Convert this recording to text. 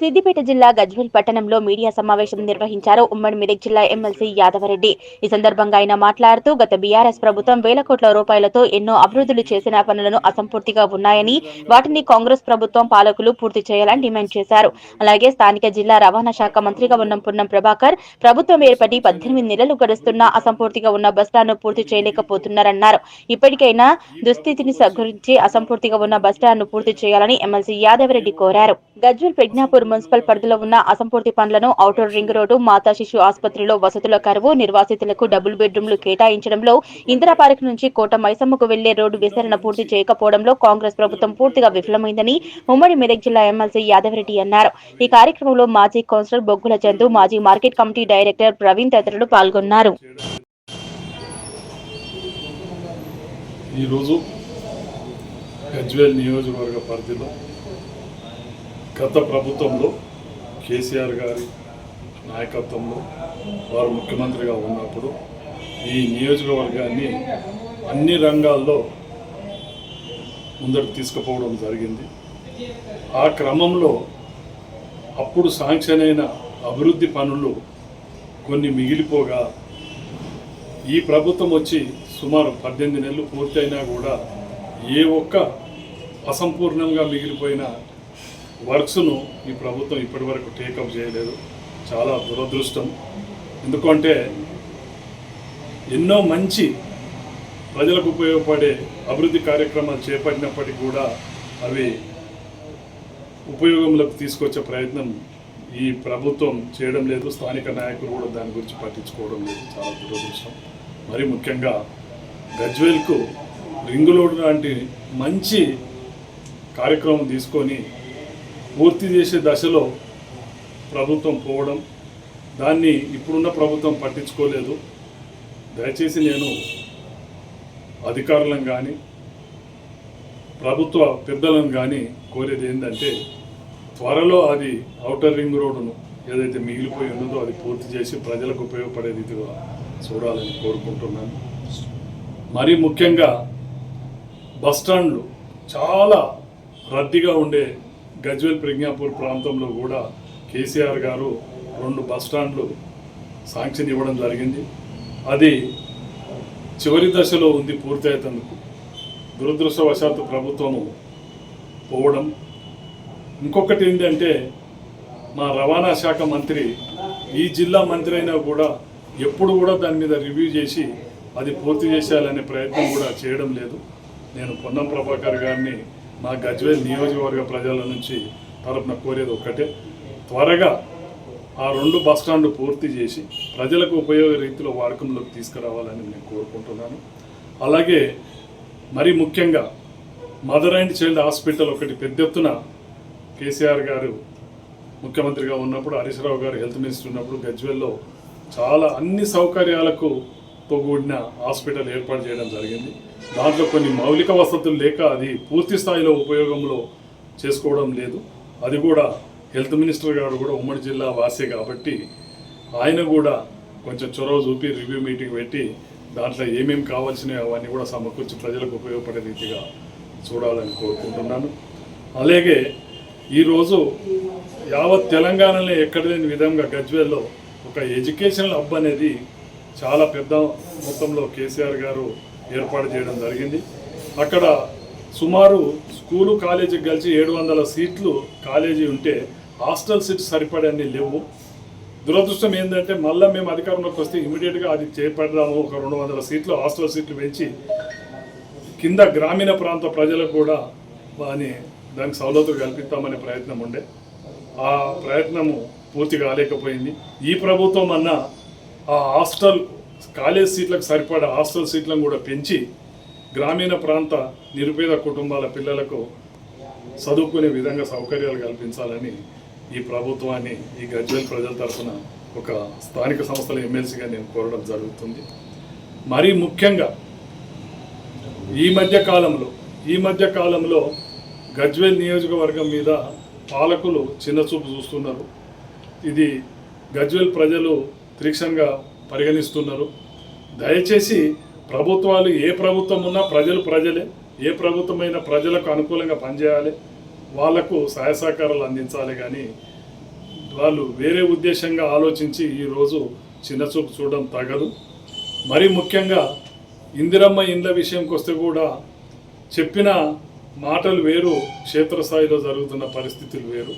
సిద్దిపేట జిల్లా గజ్వేల్ పట్టణంలో మీడియా సమావేశం నిర్వహించారు. ఉమ్మడి మెదక్ జిల్లా ఎమ్మెల్సీ యాదవరెడ్డి. ఈ సందర్భంగా ఆయన మాట్లాడుతూ గత బీఆర్ఎస్ ప్రభుత్వం వేల కోట్ల రూపాయలతో ఎన్నో అభివృద్ధులు చేసిన పనులను అసంపూర్తిగా ఉన్నాయని వాటిని కాంగ్రెస్ ప్రభుత్వం పాలకులు పూర్తి చేయాలని డిమాండ్ చేశారు. అలాగే స్థానిక జిల్లా రవాణా శాఖ మంత్రిగా ఉన్న పున్నం ప్రభాకర్ ప్రభుత్వం ఏర్పడి పద్దెనిమిది నెలలు గడుస్తున్నా అసంపూర్తిగా ఉన్న బస్టాండ్ను పూర్తి చేయలేకపోతున్నారన్నారు. ఇప్పటికైనా దుస్థితిని గురించి అసంపూర్తిగా ఉన్న బస్టాండ్ను పూర్తి చేయాలని ఎమ్మెల్సీ యాదవరెడ్డి కోరారు. గజ్వల్ ప్రజ్ఞాపూర్ మున్సిపల్ పరిధిలో ఉన్న అసంపూర్తి పనులను ఔటర్ రింగ్ రోడ్డు మాతా శిశు ఆసుపత్రిలో వసతుల కరువు నిర్వాసితులకు డబుల్ బెడ్రూమ్లు కేటాయించడంలో ఇందిరా పార్క్ నుంచి కోట మైసమ్మకు వెళ్ళే రోడ్డు విస్తరణ పూర్తి చేయకపోవడంలో కాంగ్రెస్ ప్రభుత్వం పూర్తిగా విఫలమైందని ఉమ్మడి మెదక్ జిల్లా ఎమ్మెల్సీ యాదవరెడ్డి అన్నారు. ఈ కార్యక్రమంలో మాజీ కౌన్సిలర్ బొగ్గుల చందు మాజీ మార్కెట్ కమిటీ డైరెక్టర్ ప్రవీణ్ తదితరులు పాల్గొన్నారు. ఈరోజు గజ్వేల్ నియోజకవర్గ పరిధిలో గత ప్రభుత్వంలో కేసీఆర్ గారి నాయకత్వంలో వారు ముఖ్యమంత్రిగా ఉన్నప్పుడు ఈ నియోజకవర్గాన్ని అన్ని రంగాల్లో ముందరకు తీసుకుపోవడం జరిగింది. ఆ క్రమంలో అప్పుడు శాంక్షన్ అయిన అభివృద్ధి పనులు కొన్ని మిగిలిపోగా ఈ ప్రభుత్వం వచ్చి సుమారు పద్దెనిమిది నెలలు పూర్తయినా కూడా ఏ ఒక్క అసంపూర్ణంగా మిగిలిపోయిన వర్క్స్ను ఈ ప్రభుత్వం ఇప్పటివరకు టేకప్ చేయలేదు. చాలా దురదృష్టం. ఎందుకంటే ఎన్నో మంచి ప్రజలకు ఉపయోగపడే అభివృద్ధి కార్యక్రమాలు చేపట్టినప్పటికీ కూడా అవి ఉపయోగంలోకి తీసుకొచ్చే ప్రయత్నం ఈ ప్రభుత్వం చేయడం లేదు. స్థానిక నాయకులు కూడా దాని గురించి పట్టించుకోవడం లేదు. చాలా దురదృష్టం. మరి ముఖ్యంగా గజ్వేల్కు రింగు రోడ్ లాంటి మంచి కార్యక్రమం తీసుకొని పూర్తి చేసే దశలో ప్రభుత్వం పోవడం దాన్ని ఇప్పుడున్న ప్రభుత్వం పట్టించుకోలేదు. దయచేసి నేను అధికారులను కానీ ప్రభుత్వ పెద్దలను కానీ కోరేది ఏంటంటే త్వరలో అది ఔటర్ రింగ్ రోడ్డును ఏదైతే మిగిలిపోయి ఉన్నదో అది పూర్తి చేసి ప్రజలకు ఉపయోగపడే రీతిగా చూడాలని కోరుకుంటున్నాను. మరీ ముఖ్యంగా బస్టాండ్లు చాలా రద్దీగా ఉండే గజ్వేల్ ప్రజ్ఞాపూర్ ప్రాంతంలో కూడా కేసీఆర్ గారు రెండు బస్టాండ్లు శాంక్షన్ ఇవ్వడం జరిగింది. అది చివరి దశలో ఉంది పూర్తయ్యేటందుకు దురదృష్టవశాత్తు ప్రభుత్వము పోవడం. ఇంకొకటి ఏంటంటే మా రవాణా శాఖ మంత్రి ఈ జిల్లా మంత్రి అయినా కూడా ఎప్పుడు కూడా దాని మీద రివ్యూ చేసి అది పూర్తి చేసేయాలనే ప్రయత్నం కూడా చేయడం లేదు. నేను పొన్నం ప్రభాకర్ గారిని మా గజ్వేల్ నియోజకవర్గ ప్రజల నుంచి తరపున కోరేది ఒక్కటే. త్వరగా ఆ రెండు బస్ పూర్తి చేసి ప్రజలకు ఉపయోగ రీతిలో వాడకంలోకి తీసుకురావాలని నేను కోరుకుంటున్నాను. అలాగే మరి ముఖ్యంగా మదర్ అండ్ చైల్డ్ హాస్పిటల్ ఒకటి పెద్ద ఎత్తున కేసీఆర్ గారు ముఖ్యమంత్రిగా ఉన్నప్పుడు హరీష్ రావు గారు హెల్త్ మినిస్టర్ ఉన్నప్పుడు గజ్వేల్లో చాలా అన్ని సౌకర్యాలకు తో కూడిన హాస్పిటల్ ఏర్పాటు చేయడం జరిగింది. దాంట్లో కొన్ని మౌలిక వసతులు లేక అది పూర్తి స్థాయిలో ఉపయోగంలో చేసుకోవడం లేదు. అది కూడా హెల్త్ మినిస్టర్ గారు కూడా ఉమ్మడి జిల్లా వాసే కాబట్టి ఆయన కూడా కొంచెం చొరవ చూపి రివ్యూ మీటింగ్ పెట్టి దాంట్లో ఏమేమి కావాల్సినవి అవన్నీ కూడా సమకూర్చి ప్రజలకు ఉపయోగపడే రీతిగా చూడాలని కోరుకుంటున్నాను. అలాగే ఈరోజు యావత్ తెలంగాణలో ఎక్కడ లేని విధంగా గజ్వేల్లో ఒక ఎడ్యుకేషనల్ హబ్ అనేది చాలా పెద్ద మొత్తంలో కేసీఆర్ గారు ఏర్పాటు చేయడం జరిగింది. అక్కడ సుమారు స్కూలు కాలేజీకి కలిసి ఏడు వందల సీట్లు కాలేజీ ఉంటే హాస్టల్ సీట్స్ సరిపడన్నీ లేవు. దురదృష్టం ఏంటంటే మళ్ళీ మేము అధికారంలోకి వస్తే ఇమీడియట్గా అది చేపడదాము. ఒక రెండు వందల సీట్లు హాస్టల్ సీట్లు పెంచి కింద గ్రామీణ ప్రాంత ప్రజలకు కూడా అని దానికి సౌలతులు కల్పిస్తామనే ప్రయత్నం ఉండే. ఆ ప్రయత్నము పూర్తి కాలేకపోయింది ఈ ప్రభుత్వం అన్న ఆ హాస్టల్ కాలేజ్ సీట్లకు సరిపడా హాస్టల్ సీట్లను కూడా పెంచి గ్రామీణ ప్రాంత నిరుపేద కుటుంబాల పిల్లలకు చదువుకునే విధంగా సౌకర్యాలు కల్పించాలని ఈ ప్రభుత్వాన్ని ఈ గజ్వేల్ ప్రజల తరఫున ఒక స్థానిక సంస్థల ఎమ్మెల్సీగా నేను కోరడం జరుగుతుంది. మరీ ముఖ్యంగా ఈ మధ్య కాలంలో ఈ మధ్య కాలంలో గజ్వేల్ నియోజకవర్గం మీద పాలకులు చిన్నచూపు చూస్తున్నారు. ఇది గజ్వేల్ ప్రజలు తీక్షణంగా పరిగణిస్తున్నారు. దయచేసి ప్రభుత్వాలు ఏ ప్రభుత్వం ఉన్నా ప్రజలు ప్రజలే ఏ ప్రభుత్వమైన ప్రజలకు అనుకూలంగా పనిచేయాలి వాళ్ళకు సహాయ సహకారాలు అందించాలి కానీ వాళ్ళు వేరే ఉద్దేశంగా ఆలోచించి ఈరోజు చిన్నచూపు చూడడం తగదు. మరీ ముఖ్యంగా ఇందిరమ్మ ఇండ్ల విషయంకి వస్తే కూడా చెప్పిన మాటలు వేరు క్షేత్రస్థాయిలో జరుగుతున్న పరిస్థితులు వేరు.